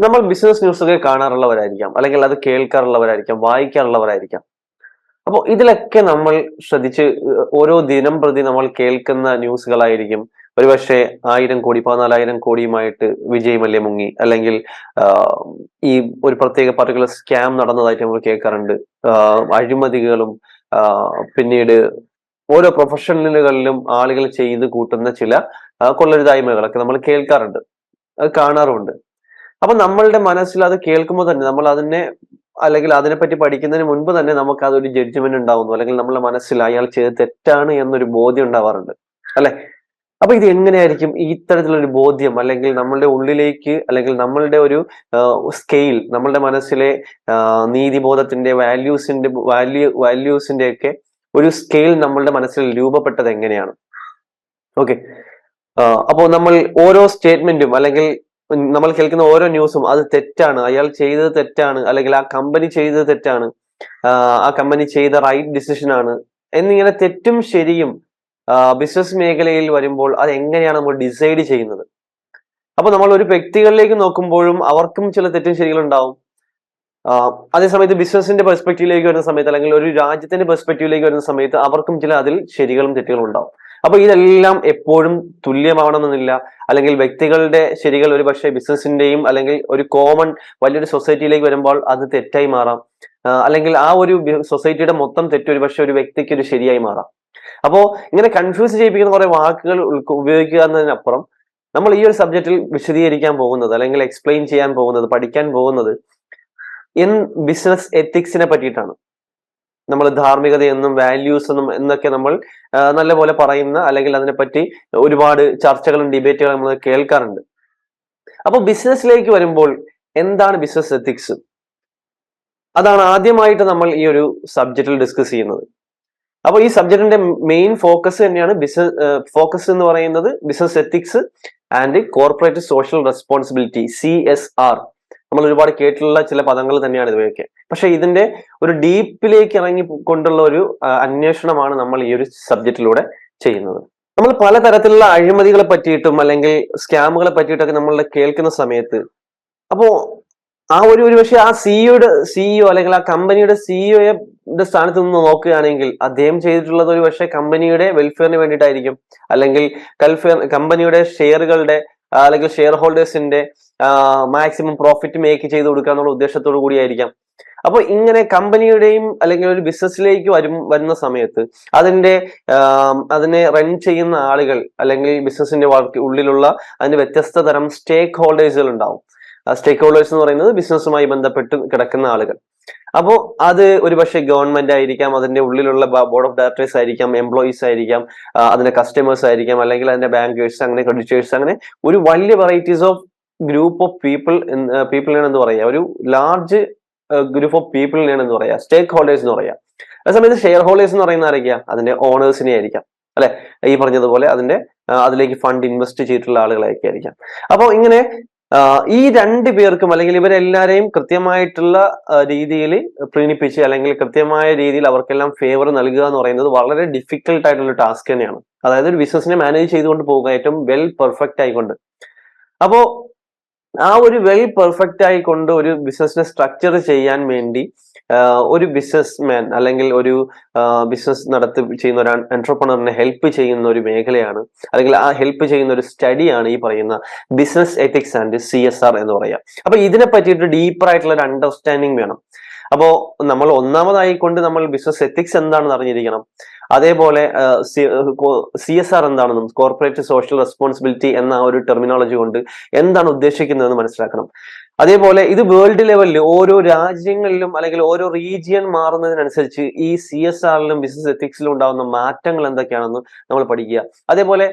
നമ്മൾ ബിസിനസ് ന്യൂസൊക്കെ കാണാറുള്ളവരായിരിക്കാം. അല്ലെങ്കിൽ അത് കേൾക്കാറുള്ളവരായിരിക്കാം വായിക്കാറുള്ളവരായിരിക്കാം. അപ്പോൾ ഇതിലൊക്കെ നമ്മൾ ശ്രദ്ധിച്ച് ഓരോ ദിനം പ്രതി നമ്മൾ കേൾക്കുന്ന ന്യൂസുകളായിരിക്കും. ഒരുപക്ഷെ ആയിരം കോടി പതിനാലായിരം കോടിയുമായിട്ട് വിജയ് മല്യ മുങ്ങി. അല്ലെങ്കിൽ ഈ ഒരു പ്രത്യേക പർട്ടിക്കുലർ സ്കാം നടന്നതായിട്ട് നമ്മൾ കേൾക്കാറുണ്ട്. അഴിമതികളും പിന്നീട് ഓരോ പ്രൊഫഷണലുകളിലും ആളുകൾ ചെയ്ത് കൂട്ടുന്ന ചില കൊള്ളരുതായ്മകളൊക്കെ നമ്മൾ കേൾക്കാറുണ്ട്. അത് കാണാറുമുണ്ട്. അപ്പൊ നമ്മളുടെ മനസ്സിൽ അത് കേൾക്കുമ്പോൾ തന്നെ നമ്മൾ അതിനെ അല്ലെങ്കിൽ അതിനെപ്പറ്റി പഠിക്കുന്നതിന് മുൻപ് തന്നെ നമുക്ക് അതൊരു ജഡ്ജ്മെന്റ് ഉണ്ടാവുന്നു. അല്ലെങ്കിൽ നമ്മുടെ മനസ്സിൽ അയാൾ ചെയ്ത് തെറ്റാണ് എന്നൊരു ബോധ്യം ഉണ്ടാവാറുണ്ട്. അല്ലെ? അപ്പൊ ഇത് എങ്ങനെയായിരിക്കും ഒരു ബോധ്യം? അല്ലെങ്കിൽ നമ്മളുടെ ഉള്ളിലേക്ക് അല്ലെങ്കിൽ നമ്മളുടെ ഒരു സ്കെയിൽ നമ്മളുടെ മനസ്സിലെ നീതിബോധത്തിന്റെ വാല്യൂസിന്റെ വാല്യൂ വാല്യൂസിന്റെ ഒക്കെ ഒരു സ്കെയിൽ നമ്മളുടെ മനസ്സിൽ രൂപപ്പെട്ടത് എങ്ങനെയാണ്? ഓക്കെ അപ്പോൾ നമ്മൾ ഓരോ സ്റ്റേറ്റ്മെന്റും അല്ലെങ്കിൽ നമ്മൾ കേൾക്കുന്ന ഓരോ ന്യൂസും അത് തെറ്റാണ്. അയാൾ ചെയ്തത് തെറ്റാണ്. അല്ലെങ്കിൽ ആ കമ്പനി ചെയ്തത് തെറ്റാണ്. ആ കമ്പനി ചെയ്ത റൈറ്റ് ഡിസിഷൻ ആണ്. എന്നിങ്ങനെ തെറ്റും ശരിയും ബിസിനസ് മേഖലയിൽ വരുമ്പോൾ അത് എങ്ങനെയാണ് നമ്മൾ ഡിസൈഡ് ചെയ്യുന്നത്? അപ്പൊ നമ്മൾ ഒരു വ്യക്തികളിലേക്ക് നോക്കുമ്പോഴും അവർക്കും ചില തെറ്റും ശരികളും ഉണ്ടാവും അതേസമയത്ത് ബിസിനസിന്റെ പെർസ്പെക്റ്റീവിലേക്ക് വരുന്ന സമയത്ത് അല്ലെങ്കിൽ ഒരു രാജ്യത്തിന്റെ പെർസ്പെക്റ്റീവിലേക്ക് വരുന്ന സമയത്ത് അവർക്കും ചില അതിൽ ശരികളും തെറ്റുകളും ഉണ്ടാവും. അപ്പൊ ഇതെല്ലാം എപ്പോഴും തുല്യമാവണമെന്നില്ല. അല്ലെങ്കിൽ വ്യക്തികളുടെ ശരികൾ ഒരു പക്ഷേ ബിസിനസിന്റെയും അല്ലെങ്കിൽ ഒരു കോമൺ വലിയൊരു സൊസൈറ്റിയിലേക്ക് വരുമ്പോൾ അത് തെറ്റായി മാറാം. അല്ലെങ്കിൽ ആ ഒരു സൊസൈറ്റിയുടെ മൊത്തം തെറ്റ് പക്ഷേ ഒരു വ്യക്തിക്ക് ഒരു ശരിയായി മാറാം. അപ്പോ ഇങ്ങനെ കൺഫ്യൂസ് ചെയ്യിപ്പിക്കുന്ന കുറെ വാക്കുകൾ ഉപയോഗിക്കുക എന്നതിനപ്പുറം നമ്മൾ ഈ ഒരു സബ്ജക്റ്റിൽ വിശദീകരിക്കാൻ പോകുന്നത് അല്ലെങ്കിൽ എക്സ്പ്ലെയിൻ ചെയ്യാൻ പോകുന്നത് പഠിക്കാൻ പോകുന്നത് ഇൻ ബിസിനസ് എത്തിക്സിനെ പറ്റിയിട്ടാണ്. നമ്മൾ ധാർമ്മികതയെന്നും വാല്യൂസ് എന്നും എന്നൊക്കെ നമ്മൾ നല്ലപോലെ പറയുന്ന അല്ലെങ്കിൽ അതിനെപ്പറ്റി ഒരുപാട് ചർച്ചകളും ഡിബേറ്റുകളും നമ്മൾ കേൾക്കാറുണ്ട്. അപ്പൊ ബിസിനസ്സിലേക്ക് വരുമ്പോൾ എന്താണ് ബിസിനസ് എത്തിക്സ് അതാണ് ആദ്യമായിട്ട് നമ്മൾ ഈ ഒരു സബ്ജക്റ്റിൽ ഡിസ്കസ് ചെയ്യുന്നത്. അപ്പൊ ഈ സബ്ജക്റ്റിന്റെ മെയിൻ ഫോക്കസ് തന്നെയാണ് ബിസിനസ് ഫോക്കസ് എന്ന് പറയുന്നത് business ethics and corporate social responsibility C S R നമ്മൾ ഒരുപാട് കേട്ടിട്ടുള്ള ചില പദങ്ങൾ തന്നെയാണ് ഇവയൊക്കെ. പക്ഷെ ഇതിന്റെ ഒരു ഡീപ്പിലേക്ക് ഇറങ്ങി കൊണ്ടുള്ള ഒരു അന്വേഷണമാണ് നമ്മൾ ഈ ഒരു സബ്ജക്റ്റിലൂടെ ചെയ്യുന്നത്. നമ്മൾ പലതരത്തിലുള്ള അഴിമതികളെ പറ്റിയിട്ടും അല്ലെങ്കിൽ സ്കാമുകളെ പറ്റിയിട്ടൊക്കെ നമ്മൾ കേൾക്കുന്ന സമയത്ത് അപ്പോ ആ ഒരു ഒരു പക്ഷേ ആ സിഇഒയുടെ സിഇഒ അല്ലെങ്കിൽ ആ കമ്പനിയുടെ സിഇഒയുടെ സ്ഥാനത്ത് നിന്ന് നോക്കുകയാണെങ്കിൽ അദ്ദേഹം ചെയ്തിട്ടുള്ളത് ഒരു പക്ഷേ കമ്പനിയുടെ വെൽഫെയറിന് വേണ്ടിയിട്ടായിരിക്കും. അല്ലെങ്കിൽ കൽഫെയർ കമ്പനിയുടെ ഷെയറുകളുടെ അല്ലെങ്കിൽ ഷെയർ ഹോൾഡേഴ്സിന്റെ മാക്സിമം പ്രോഫിറ്റ് മേക്ക് ചെയ്ത് കൊടുക്കുക എന്നുള്ള ഉദ്ദേശത്തോടു കൂടിയായിരിക്കാം. അപ്പൊ ഇങ്ങനെ കമ്പനിയുടെയും അല്ലെങ്കിൽ ഒരു ബിസിനസ്സിലേക്ക് വരും വരുന്ന സമയത്ത് അതിന്റെ അതിനെ റൺ ചെയ്യുന്ന ആളുകൾ അല്ലെങ്കിൽ ബിസിനസിന്റെ ഉള്ളിലുള്ള അതിന്റെ വ്യത്യസ്ത തരം സ്റ്റേക്ക് ഹോൾഡേഴ്സുകൾ ഉണ്ടാവും സ്റ്റേക്ക് ഹോൾഡേഴ്സ് എന്ന് പറയുന്നത് ബിസിനസ്സുമായി ബന്ധപ്പെട്ട് കിടക്കുന്ന ആളുകൾ. അപ്പോൾ അത് ഒരുപക്ഷെ ഗവൺമെന്റ് ആയിരിക്കാം അതിന്റെ ഉള്ളിലുള്ള ബോർഡ് ഓഫ് ഡയറക്ടേഴ്സ് ആയിരിക്കാം എംപ്ലോയീസ് ആയിരിക്കാം അതിന്റെ കസ്റ്റമേഴ്സ് ആയിരിക്കാം അല്ലെങ്കിൽ അതിന്റെ ബാങ്കേഴ്സ് അങ്ങനെ ക്രെഡിറ്റേഴ്സ് അങ്ങനെ ഒരു വലിയ varieties of group of people പീപ്പിളിനാണ് എന്ന് പറയാ? ഒരു ലാർജ് ഗ്രൂപ്പ് ഓഫ് പീപ്പിളിനെയാണ് എന്ന് പറയാ? സ്റ്റേക്ക് ഹോൾഡേഴ്സ് എന്ന് പറയാ. അതേസമയത്ത് ഷെയർ ഹോൾഡേഴ്സ് എന്ന് പറയുന്ന ആരൊക്കെയാ? അതിന്റെ ഓണേഴ്സിനെ ആയിരിക്കാം. അല്ലെ? ഈ പറഞ്ഞതുപോലെ അതിന്റെ അതിലേക്ക് ഫണ്ട് ഇൻവെസ്റ്റ് ചെയ്തിട്ടുള്ള ആളുകളെയൊക്കെ ആയിരിക്കാം. അപ്പോൾ ഇങ്ങനെ ഈ രണ്ട് പേർക്കും അല്ലെങ്കിൽ ഇവരെല്ലാരെയും കൃത്യമായിട്ടുള്ള രീതിയിൽ പ്രീണിപ്പിച്ച് അല്ലെങ്കിൽ കൃത്യമായ രീതിയിൽ അവർക്കെല്ലാം ഫേവർ നൽകുക എന്ന് പറയുന്നത് വളരെ ഡിഫിക്കൽട്ട് ആയിട്ടുള്ള ടാസ്ക് തന്നെയാണ്. അതായത് ഒരു ബിസിനസിനെ മാനേജ് ചെയ്തുകൊണ്ട് പോകുക ഏറ്റവും വെൽ പെർഫെക്റ്റ് ആയിക്കൊണ്ട്. അപ്പോ ആ ഒരു വെൽ പെർഫെക്റ്റ് ആയിക്കൊണ്ട് ഒരു ബിസിനസിനെ സ്ട്രക്ചർ ചെയ്യാൻ വേണ്ടി ഒരു ബിസിനസ് മാൻ അല്ലെങ്കിൽ ഒരു ബിസിനസ് നടത്തി ചെയ്യുന്ന ഒരു എന്റർപ്രണറിനെ ഹെൽപ്പ് ചെയ്യുന്ന ഒരു മേഖലയാണ്. അല്ലെങ്കിൽ ആ ഹെൽപ്പ് ചെയ്യുന്ന ഒരു സ്റ്റഡിയാണ് ഈ പറയുന്ന business ethics and C S R എന്ന് പറയാം. അപ്പൊ ഇതിനെ പറ്റിയിട്ട് ഡീപ്പർ ആയിട്ടുള്ള ഒരു അണ്ടർസ്റ്റാൻഡിങ് വേണം. അപ്പോൾ നമ്മൾ ഒന്നാമതായിക്കൊണ്ട് നമ്മൾ ബിസിനസ് എത്തിക്സ് എന്താണെന്ന് അറിഞ്ഞിരിക്കണം. അതേപോലെ സി എസ് ആർ എന്താണെന്നും കോർപ്പറേറ്റ് സോഷ്യൽ റെസ്പോൺസിബിലിറ്റി എന്ന ഒരു ടെർമിനോളജി കൊണ്ട് എന്താണ് ഉദ്ദേശിക്കുന്നതെന്ന് മനസ്സിലാക്കണം. അതേപോലെ ഇത് വേൾഡ് ലെവലിൽ ഓരോ രാജ്യങ്ങളിലും അല്ലെങ്കിൽ ഓരോ റീജിയൻ മാറുന്നതിനനുസരിച്ച് ഈ സി എസ് ആറിലും ബിസിനസ് എത്തിക്സിലും ഉണ്ടാകുന്ന മാറ്റങ്ങൾ എന്തൊക്കെയാണെന്ന് നമ്മൾ പഠിക്കുക. അതേപോലെ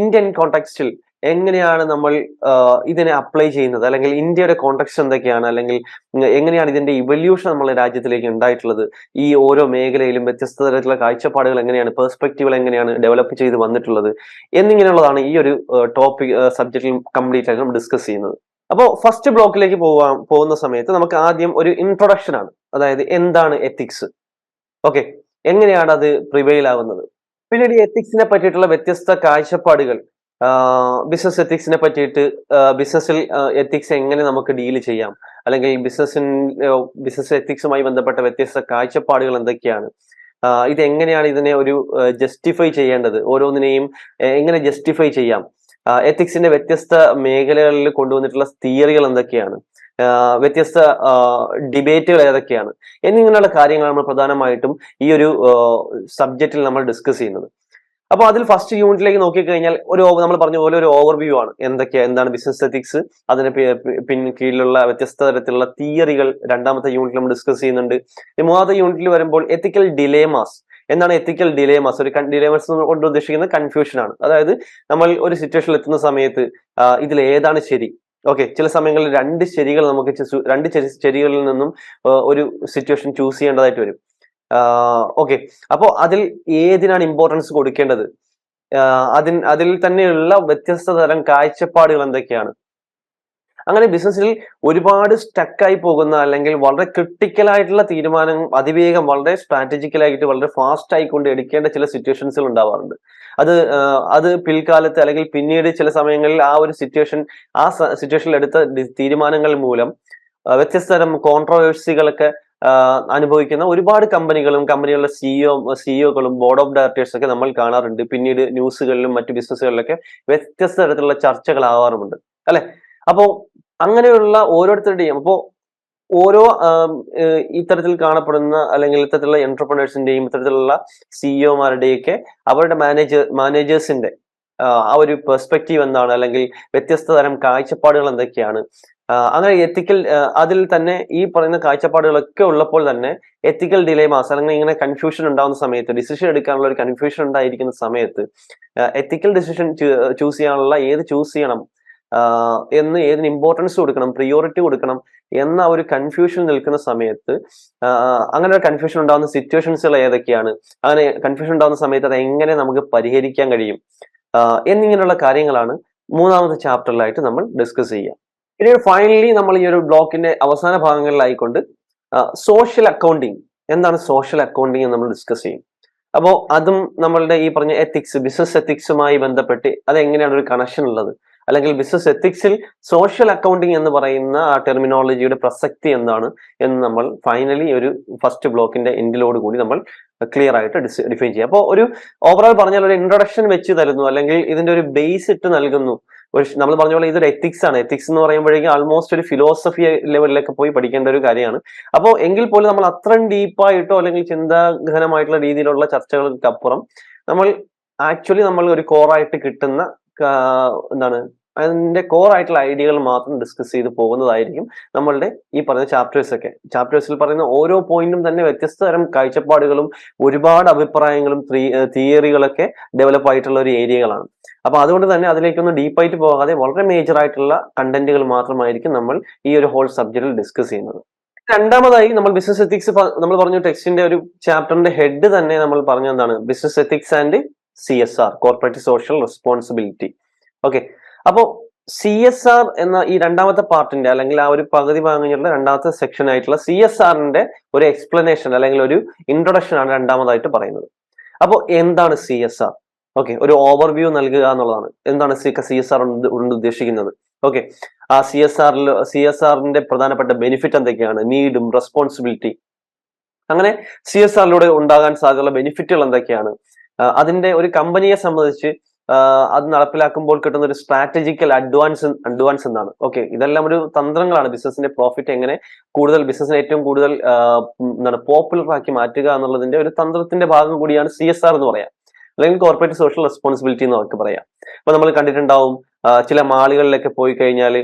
ഇന്ത്യൻ കോണ്ടെക്സ്റ്റിൽ എങ്ങനെയാണ് നമ്മൾ ഇതിനെ അപ്ലൈ ചെയ്യുന്നത്? അല്ലെങ്കിൽ ഇന്ത്യയുടെ കോണ്ടക്സ്റ്റ് എന്തൊക്കെയാണ്? അല്ലെങ്കിൽ എങ്ങനെയാണ് ഇതിന്റെ ഇവല്യൂഷൻ നമ്മളെ രാജ്യത്തിലേക്ക് ഉണ്ടായിട്ടുള്ളത്? ഈ ഓരോ മേഖലയിലും വ്യത്യസ്ത തരത്തിലുള്ള കാഴ്ചപ്പാടുകൾ എങ്ങനെയാണ്? പെർസ്പെക്റ്റീവുകൾ എങ്ങനെയാണ് ഡെവലപ്പ് ചെയ്ത് വന്നിട്ടുള്ളത്? എന്നിങ്ങനെയുള്ളതാണ് ഈ ഒരു ടോപ്പിക് സബ്ജക്റ്റിൽ കംപ്ലീറ്റ് ആയിട്ട് നമ്മൾ ഡിസ്കസ് ചെയ്യുന്നത്. അപ്പോൾ ഫസ്റ്റ് ബ്ലോക്കിലേക്ക് പോവാൻ പോകുന്ന സമയത്ത് നമുക്ക് ആദ്യം ഒരു ഇൻട്രൊഡക്ഷൻ ആണ്. അതായത് എന്താണ് എത്തിക്സ് ഓക്കെ എങ്ങനെയാണ് അത് പ്രിവെയിൽ ആവുന്നത്? പിന്നീട് എത്തിക്സിനെ പറ്റിയിട്ടുള്ള വ്യത്യസ്ത കാഴ്ചപ്പാടുകൾ ബിസിനസ് എത്തിക്സിനെ പറ്റിയിട്ട് ബിസിനസ്സിൽ എത്തിക്സ് എങ്ങനെ നമുക്ക് ഡീൽ ചെയ്യാം? അല്ലെങ്കിൽ ബിസിനസ്സിൻ ബിസിനസ് എത്തിക്സുമായി ബന്ധപ്പെട്ട വ്യത്യസ്ത കാഴ്ചപ്പാടുകൾ എന്തൊക്കെയാണ്? ഇത് എങ്ങനെയാണ് ഇതിനെ ഒരു ജസ്റ്റിഫൈ ചെയ്യേണ്ടത്? ഓരോന്നിനെയും എങ്ങനെ ജസ്റ്റിഫൈ ചെയ്യാം? എത്തിക്സിന്റെ വ്യത്യസ്ത മേഖലകളിൽ കൊണ്ടുവന്നിട്ടുള്ള തിയറികൾ എന്തൊക്കെയാണ്? വ്യത്യസ്ത ഡിബേറ്റുകൾ ഏതൊക്കെയാണ്? എന്നിങ്ങനെയുള്ള കാര്യങ്ങൾ നമ്മൾ പ്രധാനമായിട്ടും ഈ ഒരു സബ്ജക്റ്റിൽ നമ്മൾ ഡിസ്കസ് ചെയ്യുന്നത്. അപ്പോൾ അതിൽ ഫസ്റ്റ് യൂണിറ്റിലേക്ക് നോക്കിക്കഴിഞ്ഞാൽ ഒരു നമ്മൾ പറഞ്ഞ പോലെ ഒരു ഓവർവ്യൂ ആണ്. എന്തൊക്കെയാ? എന്താണ് ബിസിനസ് എത്തിക്സ് അതിന് പിൻ കീഴിലുള്ള വ്യത്യസ്ത തരത്തിലുള്ള തിയറികൾ രണ്ടാമത്തെ യൂണിറ്റിൽ നമ്മൾ ഡിസ്കസ് ചെയ്യുന്നുണ്ട്. മൂന്നാമത്തെ യൂണിറ്റിൽ വരുമ്പോൾ എത്തിക്കൽ ഡിലേമാസ് എന്താണ് എത്തിക്കൽ ഡിലേമാസ് ഒരു ഡിലേമാസ് കൊണ്ട് ഉദ്ദേശിക്കുന്നത് കൺഫ്യൂഷൻ ആണ്. അതായത് നമ്മൾ ഒരു സിറ്റുവേഷനിൽ എത്തുന്ന സമയത്ത് ഇതിൽ ഏതാണ് ശരി? ഓക്കെ ചില സമയങ്ങളിൽ രണ്ട് ശരികൾ നമുക്ക് രണ്ട് ശരികളിൽ നിന്നും ഒരു സിറ്റുവേഷൻ ചൂസ് ചെയ്യേണ്ടതായിട്ട് വരും. ഓക്കെ. അപ്പോൾ അതിൽ ഏതിനാണ് ഇമ്പോർട്ടൻസ് കൊടുക്കേണ്ടത്? അതിൻ അതിൽ തന്നെയുള്ള വ്യത്യസ്ത തരം കാഴ്ചപ്പാടുകൾ എന്തൊക്കെയാണ്? അങ്ങനെ ബിസിനസ്സിൽ ഒരുപാട് സ്റ്റക്കായി പോകുന്ന അല്ലെങ്കിൽ വളരെ ക്രിട്ടിക്കൽ ആയിട്ടുള്ള തീരുമാനം അതിവേഗം വളരെ സ്ട്രാറ്റജിക്കലായിട്ട് വളരെ ഫാസ്റ്റ് ആയിക്കൊണ്ട് എടുക്കേണ്ട ചില സിറ്റുവേഷൻസുകൾ ഉണ്ടാവാറുണ്ട്. അത് അത് പിൽക്കാലത്ത് അല്ലെങ്കിൽ പിന്നീട് ചില സമയങ്ങളിൽ ആ ഒരു സിറ്റുവേഷൻ ആ സിറ്റുവേഷനിൽ എടുത്ത തീരുമാനങ്ങൾ മൂലം വ്യത്യസ്ത തരം കോൺട്രവേഴ്സികളൊക്കെ അനുഭവിക്കുന്ന ഒരുപാട് കമ്പനികളും കമ്പനികളുടെ സിഇഒ സിഇഒകളും ബോർഡ് ഓഫ് ഡയറക്ടേഴ്സ് ഒക്കെ നമ്മൾ കാണാറുണ്ട്. പിന്നീട് ന്യൂസുകളിലും മറ്റു ബിസിനസ്സുകളിലൊക്കെ വ്യത്യസ്ത തരത്തിലുള്ള ചർച്ചകൾ ചർച്ചകളാവാറുമുണ്ട്. അല്ലെ? അപ്പോ അങ്ങനെയുള്ള ഓരോരുത്തരുടെയും അപ്പോ ഓരോ ഇത്തരത്തിൽ കാണപ്പെടുന്ന അല്ലെങ്കിൽ ഇത്തരത്തിലുള്ള എന്റർപ്രണേഴ്സിന്റെയും ഇത്തരത്തിലുള്ള സിഇഒമാരുടെയൊക്കെ അവരുടെ മാനേജർ മാനേജേഴ്സിന്റെ ആ ഒരു പെർസ്പെക്റ്റീവ് എന്താണ്? അല്ലെങ്കിൽ വ്യത്യസ്ത തരം കാഴ്ചപ്പാടുകൾ എന്തൊക്കെയാണ്? അങ്ങനെ എത്തിക്കൽ അതിൽ തന്നെ ഈ പറയുന്ന കാഴ്ചപ്പാടുകളൊക്കെ ഉള്ളപ്പോൾ തന്നെ എത്തിക്കൽ ഡിലേമാസ് അല്ലെങ്കിൽ ഇങ്ങനെ കൺഫ്യൂഷൻ ഉണ്ടാകുന്ന സമയത്ത് ഡിസിഷൻ എടുക്കാനുള്ള ഒരു കൺഫ്യൂഷൻ ഉണ്ടായിരിക്കുന്ന സമയത്ത് എത്തിക്കൽ ഡിസിഷൻ ചൂസ് ചെയ്യാനുള്ള ഏത് ചൂസ് ചെയ്യണം എന്ന് ഏതിന് ഇമ്പോർട്ടൻസ് കൊടുക്കണം പ്രിയോറിറ്റി കൊടുക്കണം എന്ന ഒരു കൺഫ്യൂഷൻ നിൽക്കുന്ന സമയത്ത് അങ്ങനെ ഒരു കൺഫ്യൂഷൻ ഉണ്ടാകുന്ന സിറ്റുവേഷൻസുകൾ ഏതൊക്കെയാണ്? അങ്ങനെ കൺഫ്യൂഷൻ ഉണ്ടാകുന്ന സമയത്ത് അത് എങ്ങനെ നമുക്ക് പരിഹരിക്കാൻ കഴിയും? എന്നിങ്ങനെയുള്ള കാര്യങ്ങളാണ് മൂന്നാമത്തെ ചാപ്റ്ററിലായിട്ട് നമ്മൾ ഡിസ്കസ് ചെയ്യുക. പിന്നീട് ഫൈനലി നമ്മൾ ഈ ഒരു ബ്ലോക്കിന്റെ അവസാന ഭാഗങ്ങളിലായിക്കൊണ്ട് സോഷ്യൽ അക്കൗണ്ടിങ് എന്താണ് സോഷ്യൽ അക്കൗണ്ടിങ് എന്ന് നമ്മൾ ഡിസ്കസ് ചെയ്യും. അപ്പോൾ അതും നമ്മളുടെ ഈ പറഞ്ഞ എത്തിക്സ് ബിസിനസ് എത്തിക്സുമായി ബന്ധപ്പെട്ട് അത് എങ്ങനെയാണ് ഒരു കണക്ഷൻ ഉള്ളത്? അല്ലെങ്കിൽ ബിസിനസ് എത്തിക്സിൽ സോഷ്യൽ അക്കൗണ്ടിങ് എന്ന് പറയുന്ന ആ ടെർമിനോളജിയുടെ പ്രസക്തി എന്താണ് എന്ന് നമ്മൾ ഫൈനലി ഒരു ഫസ്റ്റ് ബ്ലോക്കിന്റെ എൻഡിലോട് കൂടി നമ്മൾ ക്ലിയർ ആയിട്ട് ഡിഫൈൻ ചെയ്യുക അപ്പോൾ ഒരു ഓവറോൾ പറഞ്ഞാൽ ഒരു ഇൻട്രൊഡക്ഷൻ വെച്ച് തരുന്നു അല്ലെങ്കിൽ ഇതിന്റെ ഒരു ബേസ് ഇട്ട് നൽകുന്നു ഒരു നമ്മൾ പറഞ്ഞ പോലെ ഇതൊരു എത്തിക്സ് ആണ്. എത്തിക്സ് എന്ന് പറയുമ്പോഴേക്കും ആൾമോസ്റ്റ് ഒരു ഫിലോസഫി ലെവലിലൊക്കെ പോയി പഠിക്കേണ്ട ഒരു കാര്യമാണ്. അപ്പോൾ എങ്കിൽ പോലും നമ്മൾ അത്രയും ഡീപ്പായിട്ടോ അല്ലെങ്കിൽ ചിന്താഗഹനമായിട്ടുള്ള രീതിയിലുള്ള ചർച്ചകൾക്കപ്പുറം നമ്മൾ ആക്ച്വലി നമ്മൾ ഒരു കോറായിട്ട് കിട്ടുന്ന എന്താണ് അതിന്റെ കോർ ആയിട്ടുള്ള ഐഡിയകൾ മാത്രം ഡിസ്കസ് ചെയ്ത് പോകുന്നതായിരിക്കും നമ്മളുടെ ഈ പറഞ്ഞ ചാപ്റ്റേഴ്സ് ഒക്കെ. ചാപ്റ്റേഴ്സിൽ പറയുന്ന ഓരോ പോയിന്റും തന്നെ വ്യത്യസ്ത തരം കാഴ്ചപ്പാടുകളും ഒരുപാട് അഭിപ്രായങ്ങളും തിയറികളൊക്കെ ഡെവലപ്പ് ആയിട്ടുള്ള ഒരു ഏരിയകളാണ് അപ്പൊ അതുകൊണ്ട് തന്നെ അതിലേക്കൊന്നും ഡീപ്പായിട്ട് പോകാതെ വളരെ മേജർ ആയിട്ടുള്ള കണ്ടന്റുകൾ മാത്രമായിരിക്കും നമ്മൾ ഈ ഒരു ഹോൾ സബ്ജക്റ്റിൽ ഡിസ്കസ് ചെയ്യുന്നത്. രണ്ടാമതായി നമ്മൾ ബിസിനസ് എത്തിക്സ് നമ്മൾ പറഞ്ഞു ടെക്സ്റ്റിന്റെ ഒരു ചാപ്റ്ററിന്റെ ഹെഡ് തന്നെ നമ്മൾ പറഞ്ഞ എന്താണ്? Business ethics and C S R corporate social responsibility okay അപ്പോ സി എസ് ആർ എന്ന ഈ രണ്ടാമത്തെ പാർട്ടിന്റെ അല്ലെങ്കിൽ ആ ഒരു പകുതി ഭാഗങ്ങളുടെ രണ്ടാമത്തെ സെക്ഷൻ ആയിട്ടുള്ള സി എസ് ആറിന്റെ ഒരു എക്സ്പ്ലനേഷൻ അല്ലെങ്കിൽ ഒരു ഇൻട്രൊഡക്ഷൻ ആണ് രണ്ടാമതായിട്ട് പറയുന്നത്. അപ്പോൾ എന്താണ് സി എസ് ആർ ഓക്കെ ഒരു ഓവർവ്യൂ നൽകുക എന്നുള്ളതാണ്. എന്താണ് സി എസ് ആർ കൊണ്ട് ഉദ്ദേശിക്കുന്നത്? ഓക്കെ ആ സി എസ് ആറിൽ സി എസ് ആറിന്റെ പ്രധാനപ്പെട്ട ബെനിഫിറ്റ് എന്തൊക്കെയാണ്? നീഡും റെസ്പോൺസിബിലിറ്റി അങ്ങനെ സി എസ് ആറിലൂടെ ഉണ്ടാകാൻ സാധ്യതയുള്ള ബെനിഫിറ്റുകൾ എന്തൊക്കെയാണ്? അതിന്റെ ഒരു കമ്പനിയെ സംബന്ധിച്ച് അത് നടപ്പിലാക്കുമ്പോൾ കിട്ടുന്ന ഒരു സ്ട്രാറ്റജിക്കൽ അഡ്വാൻസ് അഡ്വാൻസ് എന്നാണ് ഓക്കെ ഇതെല്ലാം ഒരു തന്ത്രങ്ങളാണ്. ബിസിനസിന്റെ പ്രോഫിറ്റ് എങ്ങനെ കൂടുതൽ ബിസിനസിനെ ഏറ്റവും കൂടുതൽ എന്താണ് പോപ്പുലർ ആക്കി മാറ്റുക എന്നുള്ളതിന്റെ ഒരു തന്ത്രത്തിന്റെ ഭാഗം കൂടിയാണ് സി എസ് ആർ എന്ന് പറയാം. അല്ലെങ്കിൽ കോർപ്പറേറ്റ് സോഷ്യൽ റെസ്പോൺസിബിലിറ്റി എന്ന് പറയാം. അപ്പൊ നമ്മൾ കണ്ടിട്ടുണ്ടാവും ചില മാളുകളിലൊക്കെ പോയി കഴിഞ്ഞാൽ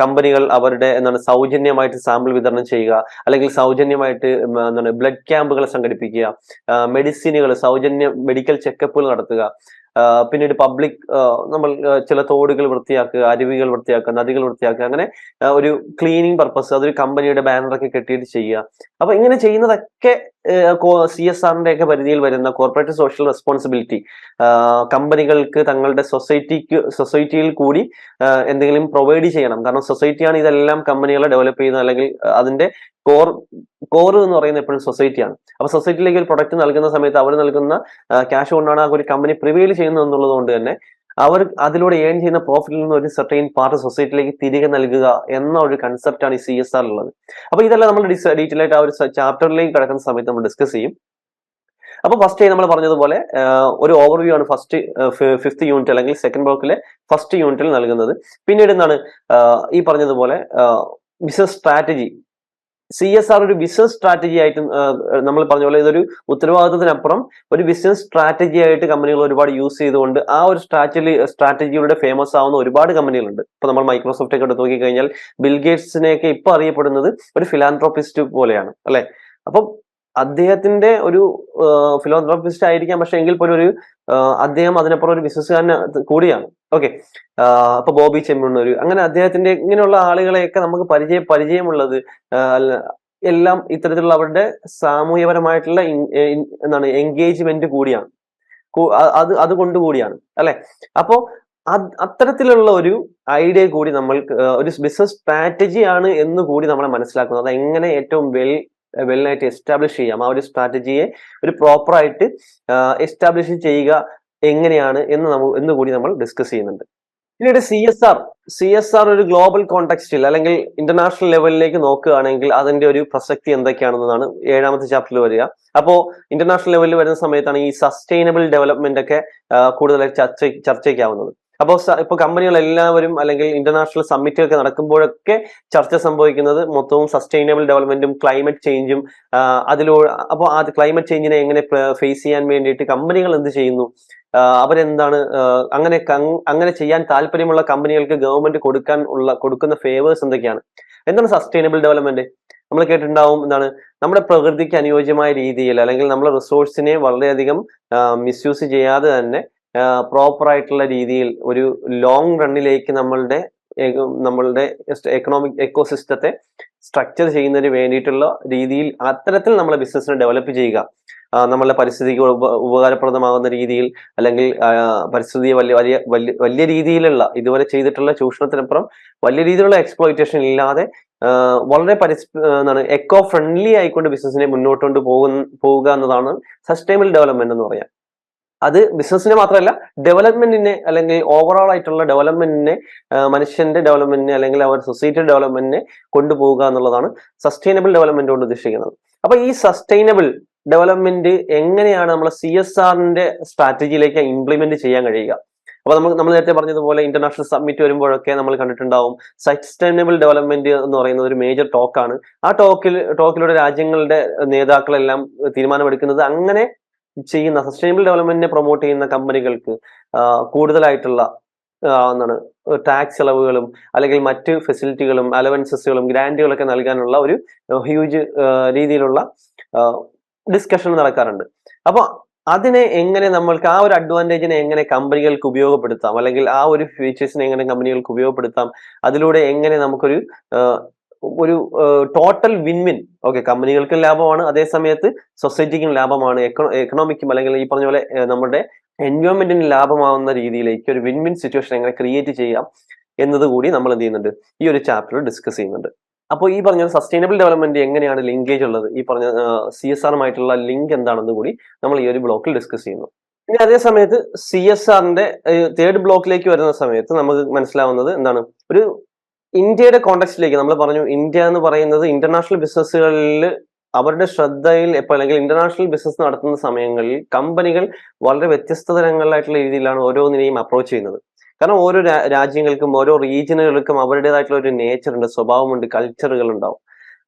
കമ്പനികൾ അവരുടെ എന്താണ് സൗജന്യമായിട്ട് സാമ്പിൾ വിതരണം ചെയ്യുക. അല്ലെങ്കിൽ സൗജന്യമായിട്ട് എന്താണ് ബ്ലഡ് ക്യാമ്പുകൾ സംഘടിപ്പിക്കുക. മെഡിസിനുകൾ സൗജന്യ മെഡിക്കൽ ചെക്കപ്പുകൾ നടത്തുക. പിന്നീട് പബ്ലിക് നമ്മൾ ചില തോടുകൾ വൃത്തിയാക്കുക അരുവികൾ വൃത്തിയാക്കുക നദികൾ വൃത്തിയാക്കുക അങ്ങനെ ഒരു ക്ലീനിങ് പർപ്പസ് അതൊരു കമ്പനിയുടെ ബാനറൊക്കെ കെട്ടിയിട്ട് ചെയ്യുക. അപ്പൊ ഇങ്ങനെ ചെയ്യുന്നതൊക്കെ സി എസ് ആറിന്റെ ഒക്കെ പരിധിയിൽ വരുന്ന കോർപ്പറേറ്റ് സോഷ്യൽ റെസ്പോൺസിബിലിറ്റി കമ്പനികൾക്ക് തങ്ങളുടെ സൊസൈറ്റിക്ക് സൊസൈറ്റിയിൽ കൂടി എന്തെങ്കിലും പ്രൊവൈഡ് ചെയ്യണം. കാരണം സൊസൈറ്റിയാണ് ഇതെല്ലാം കമ്പനികളെ ഡെവലപ്പ് ചെയ്യുന്നത് അല്ലെങ്കിൽ അതിന്റെ കോർ കോർ എന്ന് പറയുന്ന എപ്പോഴും സൊസൈറ്റിയാണ് അപ്പൊ സൊസൈറ്റിയിലേക്ക് ഒരു പ്രൊഡക്റ്റ് നൽകുന്ന സമയത്ത് അവർ നൽകുന്ന ക്യാഷ് കൊണ്ടാണ് ആ ഒരു കമ്പനി പ്രിവെയിൽ ചെയ്യുന്നത് എന്നുള്ളത് കൊണ്ട് തന്നെ അവർ അതിലൂടെ ഏൺ ചെയ്യുന്ന പ്രോഫിറ്റിൽ നിന്ന് ഒരു സെർട്ടൈൻ പാർട്ട് സൊസൈറ്റിയിലേക്ക് തിരികെ നൽകുക എന്ന ഒരു കൺസെപ്റ്റ് ആണ് ഈ സി എസ് ആർ ഉള്ളത് അപ്പൊ ഇതെല്ലാം നമ്മൾ ഡീറ്റെയിൽ ആയിട്ട് ആ ഒരു ചാപ്റ്ററിലേക്ക് കിടക്കുന്ന സമയത്ത് നമ്മൾ ഡിസ്കസ് ചെയ്യും. അപ്പൊ ഫസ്റ്റ് നമ്മൾ പറഞ്ഞതുപോലെ ഒരു ഓവർവ്യൂ ആണ് ഫസ്റ്റ് ഫിഫ്ത് യൂണിറ്റ് അല്ലെങ്കിൽ സെക്കൻഡ് ബ്ലോക്കിലെ ഫസ്റ്റ് യൂണിറ്റിൽ നൽകുന്നത്. പിന്നീട് എന്താണ് ഈ പറഞ്ഞതുപോലെ business strategy C S R ഒരു ബിസിനസ് സ്ട്രാറ്റജി ആയിട്ട് നമ്മൾ പറഞ്ഞ പോലെ ഇതൊരു ഉത്തരവാദിത്തത്തിനപ്പുറം ഒരു ബിസിനസ് സ്ട്രാറ്റജി ആയിട്ട് കമ്പനികൾ ഒരുപാട് യൂസ് ചെയ്തുകൊണ്ട് ആ ഒരു സ്ട്രാറ്റജി സ്ട്രാറ്റജിയിലൂടെ ഫേമസ് ആവുന്ന ഒരുപാട് കമ്പനികളുണ്ട് ഇപ്പൊ നമ്മൾ മൈക്രോസോഫ്റ്റ് ഒക്കെ എടുത്ത് നോക്കിക്കഴിഞ്ഞാൽ ബിൽ ഗേറ്റ്സിനെയൊക്കെ ഇപ്പൊ അറിയപ്പെടുന്നത് ഒരു ഫിലാൻട്രോപ്പിസ്റ്റ് പോലെയാണ് അല്ലെ? അപ്പം അദ്ദേഹത്തിന്റെ ഒരു ഫിലോസോഫിസ്റ്റ് ആയിരിക്കാം പക്ഷെ എങ്കിൽ പോലും ഒരു അദ്ദേഹം അതിനപ്പുറം ഒരു ബിസിനസ്സുകാരൻ കൂടിയാണ്. ഓക്കെ അപ്പൊ ബോബി ചെമ്മണ്ണൂർ അങ്ങനെ അദ്ദേഹത്തിന്റെ ഇങ്ങനെയുള്ള ആളുകളെയൊക്കെ നമുക്ക് പരിചയ പരിചയമുള്ളത് എല്ലാം ഇത്തരത്തിലുള്ള അവരുടെ സാമൂഹ്യപരമായിട്ടുള്ള എന്താണ് എൻഗേജ്മെന്റ് കൂടിയാണ്. അത് അതുകൊണ്ട് കൂടിയാണ് അല്ലെ? അപ്പോ അത്തരത്തിലുള്ള ഒരു ഐഡിയ കൂടി നമ്മൾ ഒരു ബിസിനസ് സ്ട്രാറ്റജി ആണ് എന്ന് കൂടി നമ്മളെ മനസ്സിലാക്കുന്നത്. അത് എങ്ങനെ ഏറ്റവും വെൽ വെല്ലായിട്ട് എസ്റ്റാബ്ലിഷ് ചെയ്യാം. ആ ഒരു സ്ട്രാറ്റജിയെ ഒരു പ്രോപ്പറായിട്ട് എസ്റ്റാബ്ലിഷ് ചെയ്യുക എങ്ങനെയാണ് എന്ന് നമ്മൾ എന്ന് കൂടി നമ്മൾ ഡിസ്കസ് ചെയ്യുന്നുണ്ട്. പിന്നീട് C S R C S R ഒരു ഗ്ലോബൽ കോണ്ടെക്സ്റ്റിൽ അല്ലെങ്കിൽ ഇന്റർനാഷണൽ ലെവലിലേക്ക് നോക്കുകയാണെങ്കിൽ അതിന്റെ ഒരു പ്രസക്തി എന്തൊക്കെയാണെന്നതാണ് ഏഴാമത്തെ ചാപ്റ്ററിൽ വരിക. അപ്പോ ഇന്റർനാഷണൽ ലെവലിൽ വരുന്ന സമയത്താണ് ഈ സസ്റ്റൈനബിൾ ഡെവലപ്മെന്റ് ഒക്കെ കൂടുതലായി ചർച്ച ചർച്ചയ്ക്കാവുന്നത്. അപ്പോൾ ഇപ്പൊ കമ്പനികൾ എല്ലാവരും അല്ലെങ്കിൽ ഇന്റർനാഷണൽ സമ്മിറ്റുകളൊക്കെ നടക്കുമ്പോഴൊക്കെ ചർച്ച സംഭവിക്കുന്നത് മൊത്തവും സസ്റ്റൈനബിൾ ഡെവലപ്മെന്റും ക്ലൈമറ്റ് ചേഞ്ചും അതിലൂടെ അപ്പോൾ ആ ക്ലൈമറ്റ് ചേഞ്ചിനെ എങ്ങനെ ഫേസ് ചെയ്യാൻ വേണ്ടിയിട്ട് കമ്പനികൾ എന്ത് ചെയ്യുന്നു? അവരെന്താണ് അങ്ങനെ അങ്ങനെ ചെയ്യാൻ താല്പര്യമുള്ള കമ്പനികൾക്ക് ഗവൺമെന്റ് കൊടുക്കാൻ ഉള്ള കൊടുക്കുന്ന ഫേവേഴ്സ് എന്തൊക്കെയാണ്? എന്താണ് സസ്റ്റൈനബിൾ ഡെവലപ്മെന്റ് നമ്മൾ കേട്ടിട്ടുണ്ടാവും എന്താണ് നമ്മുടെ പ്രകൃതിക്ക് അനുയോജ്യമായ രീതിയിൽ അല്ലെങ്കിൽ നമ്മുടെ റിസോഴ്സിനെ വളരെയധികം മിസ്യൂസ് ചെയ്യാതെ തന്നെ പ്രോപ്പർ ആയിട്ടുള്ള രീതിയിൽ ഒരു ലോങ് റണ്ണിലേക്ക് നമ്മളുടെ നമ്മളുടെ എക്കണോമിക് എക്കോസിസ്റ്റത്തെ സ്ട്രക്ചർ ചെയ്യുന്നതിന് വേണ്ടിയിട്ടുള്ള രീതിയിൽ അത്തരത്തിൽ നമ്മളെ ബിസിനസ്സിനെ ഡെവലപ്പ് ചെയ്യുക. നമ്മളുടെ പരിസ്ഥിതിക്ക് ഉപകാരപ്രദമാകുന്ന രീതിയിൽ അല്ലെങ്കിൽ പരിസ്ഥിതിയെ വലിയ വലിയ വലിയ രീതിയിലുള്ള ഇതുവരെ ചെയ്തിട്ടുള്ള ചൂഷണത്തിനപ്പുറം വലിയ രീതിയിലുള്ള എക്സ്പ്ലോയിറ്റേഷൻ ഇല്ലാതെ വളരെ പരിസ് എന്താണ് എക്കോ ഫ്രണ്ട്ലി ആയിക്കൊണ്ട് ബിസിനസ്സിനെ മുന്നോട്ട് കൊണ്ട് പോവുക എന്നതാണ് സസ്റ്റൈനബിൾ ഡെവലപ്മെന്റ് എന്ന് പറയാം. അത് ബിസിനസ്സിനെ മാത്രമല്ല ഡെവലപ്മെന്റിനെ അല്ലെങ്കിൽ ഓവറോൾ ആയിട്ടുള്ള ഡെവലപ്മെന്റിനെ മനുഷ്യന്റെ ഡെവലപ്മെന്റിനെ അല്ലെങ്കിൽ അവർ സൊസൈറ്റി ഡെവലപ്മെന്റിനെ കൊണ്ടുപോകുക എന്നുള്ളതാണ് സസ്റ്റൈനബിൾ ഡെവലപ്മെന്റ് കൊണ്ട് ഉദ്ദേശിക്കുന്നത്. അപ്പൊ ഈ സസ്റ്റൈനബിൾ ഡെവലപ്മെന്റ് എങ്ങനെയാണ് നമ്മൾ സി എസ് ആറിന്റെ സ്ട്രാറ്റജിയിലേക്ക് ഇംപ്ലിമെന്റ് ചെയ്യാൻ കഴിയുക? അപ്പൊ നമ്മൾ നമ്മൾ നേരത്തെ പറഞ്ഞതുപോലെ ഇന്റർനാഷണൽ സബ്മിറ്റ് വരുമ്പോഴൊക്കെ നമ്മൾ കണ്ടിട്ടുണ്ടാവും സസ്റ്റൈനബിൾ ഡെവലപ്മെന്റ് എന്ന് പറയുന്ന ഒരു മേജർ ടോക്കാണ് ആ ടോക്കിൽ ടോക്കിലൂടെ രാജ്യങ്ങളുടെ നേതാക്കളെല്ലാം തീരുമാനമെടുക്കുന്നത് അങ്ങനെ ചെയ്യുന്ന സസ്റ്റൈനബിൾ ഡെവലപ്മെന്റിനെ പ്രൊമോട്ട് ചെയ്യുന്ന കമ്പനികൾക്ക് കൂടുതലായിട്ടുള്ള എന്താണ് ടാക്സ് ഇളവുകളും അല്ലെങ്കിൽ മറ്റ് ഫെസിലിറ്റികളും അലവൻസസുകളും ഗ്രാൻഡുകളൊക്കെ നൽകാനുള്ള ഒരു ഹ്യൂജ് രീതിയിലുള്ള ഡിസ്കഷൻ നടക്കാറുണ്ട്. അപ്പോൾ അതിനെ എങ്ങനെ നമ്മൾക്ക് ആ ഒരു അഡ്വാന്റേജിനെ എങ്ങനെ കമ്പനികൾക്ക് ഉപയോഗപ്പെടുത്താം? അല്ലെങ്കിൽ ആ ഒരു ഫീച്ചേഴ്സിനെ എങ്ങനെ കമ്പനികൾക്ക് ഉപയോഗപ്പെടുത്താം? അതിലൂടെ എങ്ങനെ നമുക്കൊരു ഒരു ടോട്ടൽ വിൻവിൻ വിൻ ഓക്കെ കമ്പനികൾക്കും ലാഭമാണ്. അതേ സമയത്ത് സൊസൈറ്റിക്കും ലാഭമാണ്. എക്കണോമിക്കും അല്ലെങ്കിൽ ഈ പറഞ്ഞ പോലെ നമ്മുടെ എൻവയോൺമെന്റിന് ലാഭമാവുന്ന രീതിയിലേക്ക് ഒരു വിൻവിൻ വിൻ സിറ്റുവേഷൻ എങ്ങനെ ക്രിയേറ്റ് ചെയ്യാം എന്നതുകൂടി നമ്മൾ എന്ത് ചെയ്യുന്നുണ്ട് ഈ ഒരു ചാപ്റ്ററിൽ ഡിസ്കസ് ചെയ്യുന്നുണ്ട്. അപ്പോൾ ഈ പറഞ്ഞ സസ്റ്റൈനബിൾ ഡെവലപ്മെന്റ് എങ്ങനെയാണ് ലിങ്കേജ് ഉള്ളത്? ഈ പറഞ്ഞ സി എസ് ആറുമായിട്ടുള്ള ലിങ്ക് എന്താണെന്ന് കൂടി നമ്മൾ ഈ ഒരു ബ്ലോക്കിൽ ഡിസ്കസ് ചെയ്യുന്നു. ഇനി അതേ സമയത്ത് സി എസ് ആറിന്റെ തേർഡ് ബ്ലോക്കിലേക്ക് വരുന്ന സമയത്ത് നമുക്ക് മനസ്സിലാവുന്നത് എന്താണ്? ഒരു ഇന്ത്യയുടെ കോണ്ടക്സ്റ്റിലേക്ക് നമ്മൾ പറഞ്ഞു ഇന്ത്യ എന്ന് പറയുന്നത് ഇന്റർനാഷണൽ ബിസിനസ്സുകളിൽ അവരുടെ ശ്രദ്ധയിൽ എപ്പോൾ അല്ലെങ്കിൽ ഇന്റർനാഷണൽ ബിസിനസ് നടത്തുന്ന സമയങ്ങളിൽ കമ്പനികൾ വളരെ വ്യത്യസ്ത തരങ്ങളിലായിട്ടുള്ള രീതിയിലാണ് ഓരോന്നിനെയും അപ്രോച്ച് ചെയ്യുന്നത്. കാരണം ഓരോ രാജ്യങ്ങൾക്കും ഓരോ റീജിയനുകൾക്കും അവരുടേതായിട്ടുള്ള ഒരു നേച്ചർ ഉണ്ട് സ്വഭാവമുണ്ട് കൾച്ചറുകൾ ഉണ്ടാവും.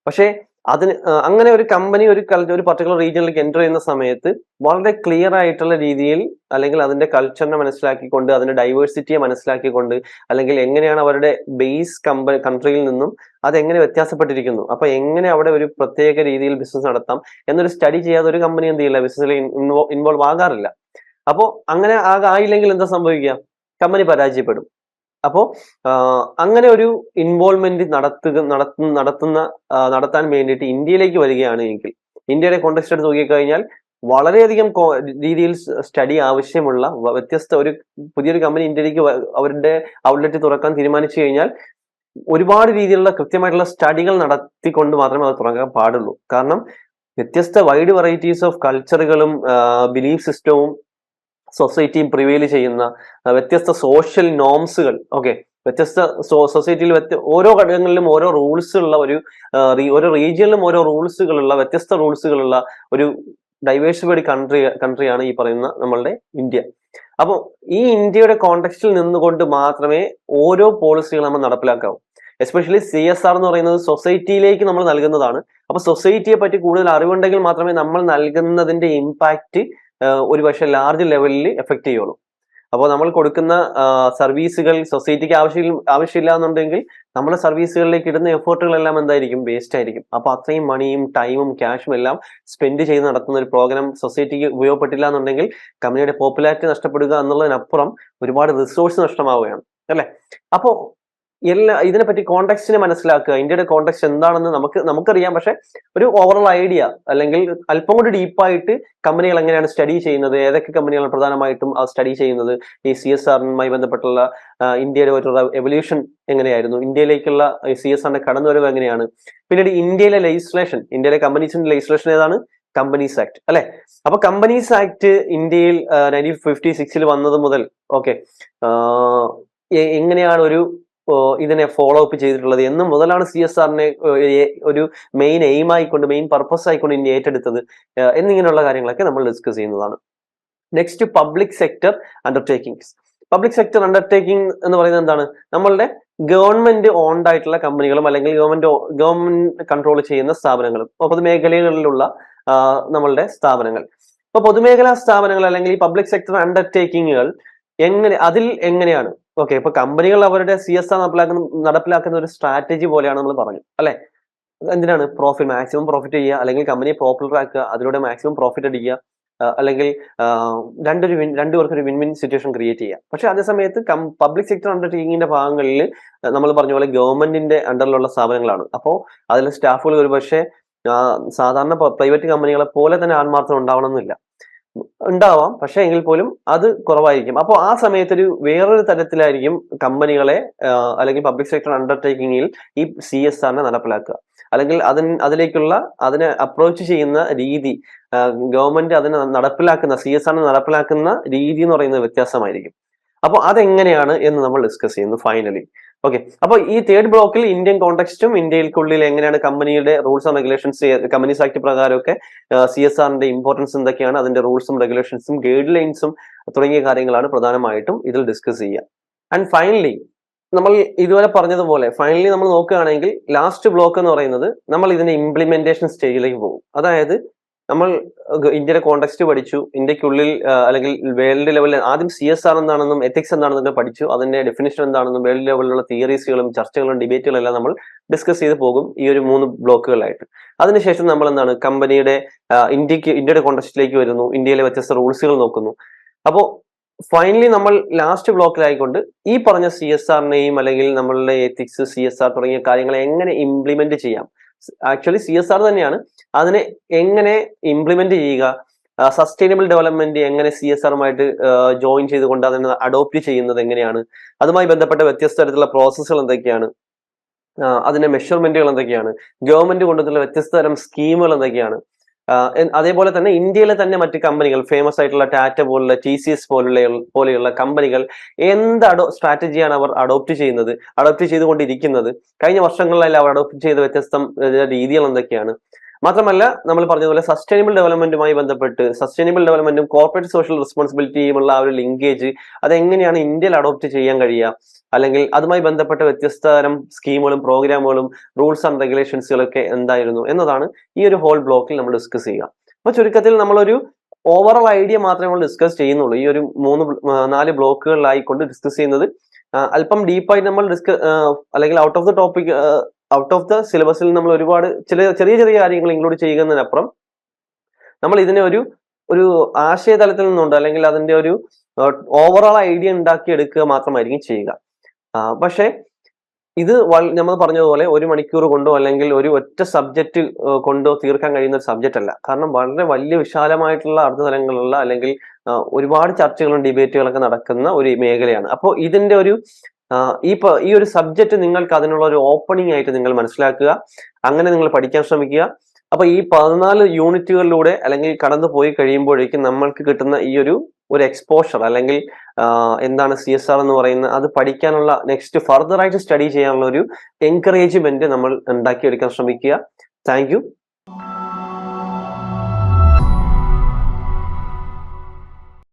പക്ഷേ അതിന് അങ്ങനെ ഒരു കമ്പനി ഒരു ഒരു പർട്ടിക്കുലർ റീജിയനിലേക്ക് എന്റർ ചെയ്യുന്ന സമയത്ത് വളരെ ക്ലിയർ ആയിട്ടുള്ള രീതിയിൽ അല്ലെങ്കിൽ അതിന്റെ കൾച്ചറിനെ മനസ്സിലാക്കിക്കൊണ്ട് അതിന്റെ ഡൈവേഴ്സിറ്റിയെ മനസ്സിലാക്കിക്കൊണ്ട് അല്ലെങ്കിൽ എങ്ങനെയാണ് അവരുടെ ബേസ് കമ്പ കൺട്രിയിൽ നിന്നും അതെങ്ങനെ വ്യത്യാസപ്പെട്ടിരിക്കുന്നു. അപ്പൊ എങ്ങനെ അവിടെ ഒരു പ്രത്യേക രീതിയിൽ ബിസിനസ് നടത്താം എന്നൊരു സ്റ്റഡി ചെയ്യാതെ ഒരു കമ്പനി എന്ത് ചെയ്യില്ല? ബിസിനസ്സിൽ ഇൻവോൾവ് ആകാറില്ല. അപ്പോൾ അങ്ങനെ ആയില്ലെങ്കിൽ എന്താ സംഭവിക്കുക? കമ്പനി പരാജയപ്പെടും. അപ്പോൾ അങ്ങനെ ഒരു ഇൻവോൾവ്മെന്റ് നടത്തുക നടത്തുന്ന നടത്തുന്ന നടത്താൻ വേണ്ടിയിട്ട് ഇന്ത്യയിലേക്ക് വരികയാണ് എങ്കിൽ ഇന്ത്യയുടെ കോണ്ടെക്സ്റ്റ് എടുത്ത് നോക്കിക്കഴിഞ്ഞാൽ വളരെയധികം രീതിയിൽ സ്റ്റഡി ആവശ്യമുള്ള വ്യത്യസ്ത ഒരു പുതിയൊരു കമ്പനി ഇന്ത്യയിലേക്ക് അവരുടെ ഔട്ട്ലെറ്റ് തുറക്കാൻ തീരുമാനിച്ചു കഴിഞ്ഞാൽ ഒരുപാട് രീതിയിലുള്ള കൃത്യമായിട്ടുള്ള സ്റ്റഡികൾ നടത്തിക്കൊണ്ട് മാത്രമേ അത് തുറക്കാൻ പാടുള്ളൂ. കാരണം വ്യത്യസ്ത വൈഡ് വെറൈറ്റീസ് ഓഫ് കൾച്ചറുകളും ബിലീഫ് സിസ്റ്റവും സൊസൈറ്റിയും പ്രിവെയിൽ ചെയ്യുന്ന വ്യത്യസ്ത സോഷ്യൽ നോംസുകൾ ഓക്കെ വ്യത്യസ്ത സൊസൈറ്റിയിൽ വ്യത്യ ഓരോ ഘടകങ്ങളിലും ഓരോ റൂൾസ് ഉള്ള ഒരു ഓരോ റീജിയനിലും ഓരോ റൂൾസുകളുള്ള വ്യത്യസ്ത റൂൾസുകളുള്ള ഒരു ഡൈവേഴ്സിഫൈഡ് കൺട്രി കൺട്രിയാണ് ഈ പറയുന്ന നമ്മളുടെ ഇന്ത്യ. അപ്പോൾ ഈ ഇന്ത്യയുടെ കോണ്ടക്സ്റ്റിൽ നിന്നുകൊണ്ട് മാത്രമേ ഓരോ പോളിസികൾ നമ്മൾ നടപ്പിലാക്കാവൂ. എസ്പെഷ്യലി സി എസ് ആർ എന്ന് പറയുന്നത് സൊസൈറ്റിയിലേക്ക് നമ്മൾ നൽകുന്നതാണ്. അപ്പൊ സൊസൈറ്റിയെ പറ്റി കൂടുതൽ അറിവുണ്ടെങ്കിൽ മാത്രമേ നമ്മൾ നൽകുന്നതിന്റെ ഇമ്പാക്റ്റ് ഒരു പക്ഷേ ലാർജ് ലെവലിൽ എഫക്ട് ചെയ്യുള്ളൂ. അപ്പോൾ നമ്മൾ കൊടുക്കുന്ന സർവീസുകൾ സൊസൈറ്റിക്ക് ആവശ്യം ആവശ്യമില്ല എന്നുണ്ടെങ്കിൽ നമ്മുടെ സർവീസുകളിലേക്ക് ഇടുന്ന എഫേർട്ടുകളെല്ലാം എന്തായിരിക്കും? വേസ്റ്റ് ആയിരിക്കും. അപ്പോൾ അത്രയും മണിയും ടൈമും ക്യാഷും എല്ലാം സ്പെൻഡ് ചെയ്ത് നടത്തുന്ന ഒരു പ്രോഗ്രാം സൊസൈറ്റിക്ക് ഉപയോഗപ്പെട്ടില്ല എന്നുണ്ടെങ്കിൽ കമ്പനിയുടെ പോപ്പുലാരിറ്റി നഷ്ടപ്പെടുക എന്നുള്ളതിനപ്പുറം ഒരുപാട് റിസോഴ്സ് നഷ്ടമാവുകയാണ്. അല്ലേ? അപ്പോ എല്ലാ ഇതിനെപ്പറ്റി കോണ്ടെക്സ്റ്റിനെ മനസ്സിലാക്കുക. ഇന്ത്യയുടെ കോണ്ടെക്സ്റ്റ് എന്താണെന്ന് നമുക്ക് നമുക്കറിയാം. പക്ഷെ ഒരു ഓവറോൾ ഐഡിയ അല്ലെങ്കിൽ അല്പം കൂടി ഡീപ്പായിട്ട് കമ്പനികൾ എങ്ങനെയാണ് സ്റ്റഡി ചെയ്യുന്നത്? ഏതൊക്കെ കമ്പനികളാണ് പ്രധാനമായിട്ടും ആ സ്റ്റഡി ചെയ്യുന്നത്? ഈ സി എസ് ആറിനുമായി ബന്ധപ്പെട്ടുള്ള ഇന്ത്യയുടെ ഒരു എവല്യൂഷൻ എങ്ങനെയായിരുന്നു? ഇന്ത്യയിലേക്കുള്ള സി എസ് ആറിന്റെ കടന്നുവരവ് എങ്ങനെയാണ്? പിന്നീട് ഇന്ത്യയിലെ ലെജിസ്ലേഷൻ ഇന്ത്യയിലെ കമ്പനീസിന്റെ ലെജിസ്ലേഷൻ ഏതാണ്? കമ്പനീസ് ആക്ട് അല്ലെ? അപ്പൊ കമ്പനീസ് ആക്ട് ഇന്ത്യയിൽ നയന്റീൻ ഫിഫ്റ്റി സിക്സിൽ വന്നത് മുതൽ ഓക്കെ എങ്ങനെയാണ് ഒരു ഇതിനെ ഫോളോ അപ്പ് ചെയ്തിട്ടുള്ളത് എന്ന് മുതലാണ് സി എസ് ആറിനെ ഒരു മെയിൻ എയിം ആയിക്കൊണ്ട് മെയിൻ പർപ്പസ് ആയിക്കൊണ്ട് ഇനി ഏറ്റെടുത്തത് എന്നിങ്ങനെയുള്ള കാര്യങ്ങളൊക്കെ നമ്മൾ ഡിസ്കസ് ചെയ്യുന്നതാണ്. Next public sector undertakings public sector undertaking എന്ന് പറയുന്നത് എന്താണ്? നമ്മളുടെ ഗവൺമെന്റ് ഓൺഡ് ആയിട്ടുള്ള കമ്പനികളും അല്ലെങ്കിൽ ഗവൺമെന്റ് ഗവൺമെന്റ് കൺട്രോൾ ചെയ്യുന്ന സ്ഥാപനങ്ങളും പൊതുമേഖലകളിലുള്ള നമ്മളുടെ സ്ഥാപനങ്ങൾ. ഇപ്പൊ പൊതുമേഖലാ സ്ഥാപനങ്ങൾ അല്ലെങ്കിൽ പബ്ലിക് സെക്ടർ അണ്ടർടേക്കിങ്ങുകൾ എങ്ങനെ അതിൽ എങ്ങനെയാണ് ഓക്കെ ഇപ്പൊ കമ്പനികൾ അവരുടെ സി എസ് ആർ നടപ്പിലാക്കുന്ന നടപ്പിലാക്കുന്ന ഒരു സ്ട്രാറ്റജി പോലെയാണ് നമ്മൾ പറഞ്ഞു അല്ലെ? എന്തിനാണ് പ്രോഫിറ്റ് മാക്സിമം പ്രോഫിറ്റ് ചെയ്യുക അല്ലെങ്കിൽ കമ്പനിയെ പോപ്പുലർ ആക്കുക അതിലൂടെ മാക്സിമം പ്രോഫിറ്റ് അടിക്കുക അല്ലെങ്കിൽ രണ്ടൊരു വിൻ രണ്ടു പേർക്ക് ഒരു വിൻ വിൻ സിറ്റുവേഷൻ ക്രിയേറ്റ് ചെയ്യുക. പക്ഷെ അതേ സമയത്ത് പബ്ലിക് സെക്ടർ അണ്ടർടേക്കിങ്ങിന്റെ ഭാഗങ്ങളിൽ നമ്മൾ പറഞ്ഞ പോലെ ഗവൺമെന്റിന്റെ അണ്ടറിലുള്ള സ്ഥാപനങ്ങളാണ്. അപ്പോൾ അതിലെ സ്റ്റാഫുകൾ ഒരുപക്ഷെ സാധാരണ പ്രൈവറ്റ് കമ്പനികളെ പോലെ തന്നെ ആത്മാർത്ഥം ഉണ്ടാവണമെന്നില്ല. ഉണ്ടാവാം. പക്ഷെ എങ്കിൽ പോലും അത് കുറവായിരിക്കും. അപ്പോൾ ആ സമയത്തൊരു വേറൊരു തരത്തിലായിരിക്കും കമ്പനികളെ അല്ലെങ്കിൽ പബ്ലിക് സെക്ടർ അണ്ടർടേക്കിങ്ങിൽ ഈ സി എസ് ആറിനെ നടപ്പിലാക്കുക. അല്ലെങ്കിൽ അതിന് അതിലേക്കുള്ള അതിനെ അപ്രോച്ച് ചെയ്യുന്ന രീതി ഗവൺമെന്റ് അതിനെ നടപ്പിലാക്കുന്ന സി എസ് ആറിനെ നടപ്പിലാക്കുന്ന രീതി എന്ന് പറയുന്നത് വ്യത്യാസമായിരിക്കും. അപ്പോൾ അതെങ്ങനെയാണ് എന്ന് നമ്മൾ ഡിസ്കസ് ചെയ്യുന്നു ഫൈനലി ഓക്കെ അപ്പോൾ ഈ തേർഡ് ബ്ലോക്കിൽ ഇന്ത്യൻ കോണ്ടെക്സ്റ്റും ഇന്ത്യയിൽക്കുള്ളിൽ എങ്ങനെയാണ് കമ്പനിയുടെ rules and regulations companies act പ്രകാരമൊക്കെ C S ആറിന്റെ ഇമ്പോർട്ടൻസ് എന്തൊക്കെയാണ് അതിന്റെ റൂൾസും റെഗുലേഷൻസും ഗൈഡ് ലൈൻസും തുടങ്ങിയ കാര്യങ്ങളാണ് പ്രധാനമായിട്ടും ഇതിൽ ഡിസ്കസ് ചെയ്യുക. ആൻഡ് ഫൈനലി നമ്മൾ ഇതുവരെ പറഞ്ഞതുപോലെ ഫൈനലി നമ്മൾ നോക്കുകയാണെങ്കിൽ ലാസ്റ്റ് ബ്ലോക്ക് എന്ന് പറയുന്നത് നമ്മൾ ഇതിന്റെ ഇംപ്ലിമെന്റേഷൻ സ്റ്റേജിലേക്ക് പോകും. അതായത് നമ്മൾ ഇന്ത്യയുടെ കോണ്ടെക്സ്റ്റ് പഠിച്ചു. ഇന്ത്യക്കുള്ളിൽ അല്ലെങ്കിൽ വേൾഡ് ലെവലിൽ ആദ്യം സി എസ് ആർ എന്താണെന്നും എത്തിക്സ് എന്താണെന്നും പഠിച്ചു. അതിന്റെ ഡെഫിനേഷൻ എന്താണെന്നും വേൾഡ് ലെവലിലുള്ള തിയറീസുകളും ചർച്ചകളും ഡിബേറ്റുകളും എല്ലാം നമ്മൾ ഡിസ്കസ് ചെയ്ത് പോകും ഈ ഒരു മൂന്ന് ബ്ലോക്കുകളായിട്ട്. അതിനുശേഷം നമ്മൾ എന്താണ് കമ്പനിയുടെ ഇന്ത്യയ്ക്ക് ഇന്ത്യയുടെ കോണ്ടെക്സ്റ്റിലേക്ക് വരുന്നു. ഇന്ത്യയിലെ വ്യത്യസ്ത റൂൾസുകൾ നോക്കുന്നു. അപ്പോൾ ഫൈനലി നമ്മൾ ലാസ്റ്റ് ബ്ലോക്കിലായിക്കൊണ്ട് ഈ പറഞ്ഞ സി എസ് ആറിനെയും അല്ലെങ്കിൽ നമ്മളുടെ എത്തിക്സ് സി എസ് ആർ തുടങ്ങിയ കാര്യങ്ങളെ എങ്ങനെ ഇംപ്ലിമെന്റ് ചെയ്യാം ആക്ച്വലി സി എസ് ആർ തന്നെയാണ്. അതിനെ എങ്ങനെ ഇംപ്ലിമെന്റ് ചെയ്യുക സസ്റ്റൈനബിൾ ഡെവലപ്മെന്റ് എങ്ങനെ സി എസ് ആറുമായിട്ട് ജോയിൻ ചെയ്തുകൊണ്ട് അതിനെ അഡോപ്റ്റ് ചെയ്യുന്നത് എങ്ങനെയാണ് അതുമായി ബന്ധപ്പെട്ട വ്യത്യസ്ത തരത്തിലുള്ള പ്രോസസ്സുകൾ എന്തൊക്കെയാണ് അതിന്റെ മെഷർമെന്റുകൾ എന്തൊക്കെയാണ് ഗവൺമെന്റ് കൊണ്ടുവരുന്ന വ്യത്യസ്ത തരം സ്കീമുകൾ എന്തൊക്കെയാണ് അതേപോലെ തന്നെ ഇന്ത്യയിലെ തന്നെ മറ്റ് കമ്പനികൾ ഫേമസ് ആയിട്ടുള്ള ടാറ്റ പോലുള്ള ടി സി എസ് പോലുള്ള പോലെയുള്ള കമ്പനികൾ എന്ത് അഡോ സ്ട്രാറ്റജിയാണ് അവർ അഡോപ്റ്റ് ചെയ്യുന്നത് അഡോപ്റ്റ് ചെയ്തുകൊണ്ടിരിക്കുന്നത്. കഴിഞ്ഞ വർഷങ്ങളിലെല്ലാം അവർ അഡോപ്റ്റ് ചെയ്ത വ്യത്യസ്ത രീതികൾ എന്തൊക്കെയാണ്? മാത്രമല്ല നമ്മൾ പറഞ്ഞതുപോലെ സസ്റ്റൈനബിൾ ഡെവലപ്മെന്റുമായി ബന്ധപ്പെട്ട് സസ്റ്റൈനബിൾ ഡെവലപ്മെന്റും കോർപ്പറേറ്റ് സോഷ്യൽ റെസ്പോൺസിബിലിറ്റിയുമുള്ള ആ ഒരു ലിങ്കേജ് അതെങ്ങനെയാണ് ഇന്ത്യയിൽ അഡോപ്റ്റ് ചെയ്യാൻ കഴിയുക? അല്ലെങ്കിൽ അതുമായി ബന്ധപ്പെട്ട വ്യത്യസ്ത തരം സ്കീമുകളും പ്രോഗ്രാമുകളും റൂൾസ് ആൻഡ് റെഗുലേഷൻസുകളൊക്കെ എന്തായിരുന്നു എന്നതാണ് ഈ ഒരു ഹോൾ ബ്ലോക്കിൽ നമ്മൾ ഡിസ്കസ് ചെയ്യുക. അപ്പൊ ചുരുക്കത്തിൽ നമ്മളൊരു ഓവറോൾ ഐഡിയ മാത്രമേ നമ്മൾ ഡിസ്കസ് ചെയ്യുന്നുള്ളൂ. ഈ ഒരു മൂന്ന് നാല് ബ്ലോക്കുകളിലായിക്കൊണ്ട് ഡിസ്കസ് ചെയ്യുന്നത് അല്പം ഡീപ്പായി നമ്മൾ ഡിസ്ക അല്ലെങ്കിൽ out of the topic out of the സിലബസിൽ നമ്മൾ ഒരുപാട് ചില ചെറിയ ചെറിയ കാര്യങ്ങൾ ഇൻക്ലൂഡ് ചെയ്യുന്നതിനപ്പുറം നമ്മൾ ഇതിനെ ഒരു ഒരു ആശയതലത്തിൽ നിന്നുണ്ട് അല്ലെങ്കിൽ അതിന്റെ ഒരു ഓവറോൾ ഐഡിയ ഉണ്ടാക്കി എടുക്കുക മാത്രമായിരിക്കും ചെയ്യുക. പക്ഷേ ഇത് നമ്മൾ പറഞ്ഞതുപോലെ ഒരു മണിക്കൂർ കൊണ്ടോ അല്ലെങ്കിൽ ഒരു ഒറ്റ സബ്ജക്റ്റ് കൊണ്ടോ തീർക്കാൻ കഴിയുന്ന ഒരു സബ്ജക്റ്റ് അല്ല. കാരണം വളരെ വലിയ വിശാലമായിട്ടുള്ള അർത്ഥതലങ്ങളുള്ള അല്ലെങ്കിൽ ഒരുപാട് ചർച്ചകളും ഡിബേറ്റുകളൊക്കെ നടക്കുന്ന ഒരു മേഖലയാണ്. അപ്പോൾ ഇതിന്റെ ഒരു ഈ ഈ ഒരു സബ്ജക്റ്റ് നിങ്ങൾക്ക് അതിനുള്ള ഒരു ഓപ്പണിംഗ് ആയിട്ട് നിങ്ങൾ മനസ്സിലാക്കുക. അങ്ങനെ നിങ്ങൾ പഠിക്കാൻ ശ്രമിക്കുക. അപ്പൊ ഈ പതിനാല് യൂണിറ്റുകളിലൂടെ അല്ലെങ്കിൽ കടന്നു പോയി കഴിയുമ്പോഴേക്കും നമ്മൾക്ക് കിട്ടുന്ന ഈ ഒരു ഒരു എക്സ്പോഷർ അല്ലെങ്കിൽ എന്താണ് സി എസ് ആർ എന്ന് പറയുന്നത് അത് പഠിക്കാനുള്ള നെക്സ്റ്റ് ഫർദർ ആയിട്ട് സ്റ്റഡി ചെയ്യാനുള്ള ഒരു എൻകറേജ്മെന്റ് നമ്മൾ ഉണ്ടാക്കിയെടുക്കാൻ ശ്രമിക്കുക. താങ്ക്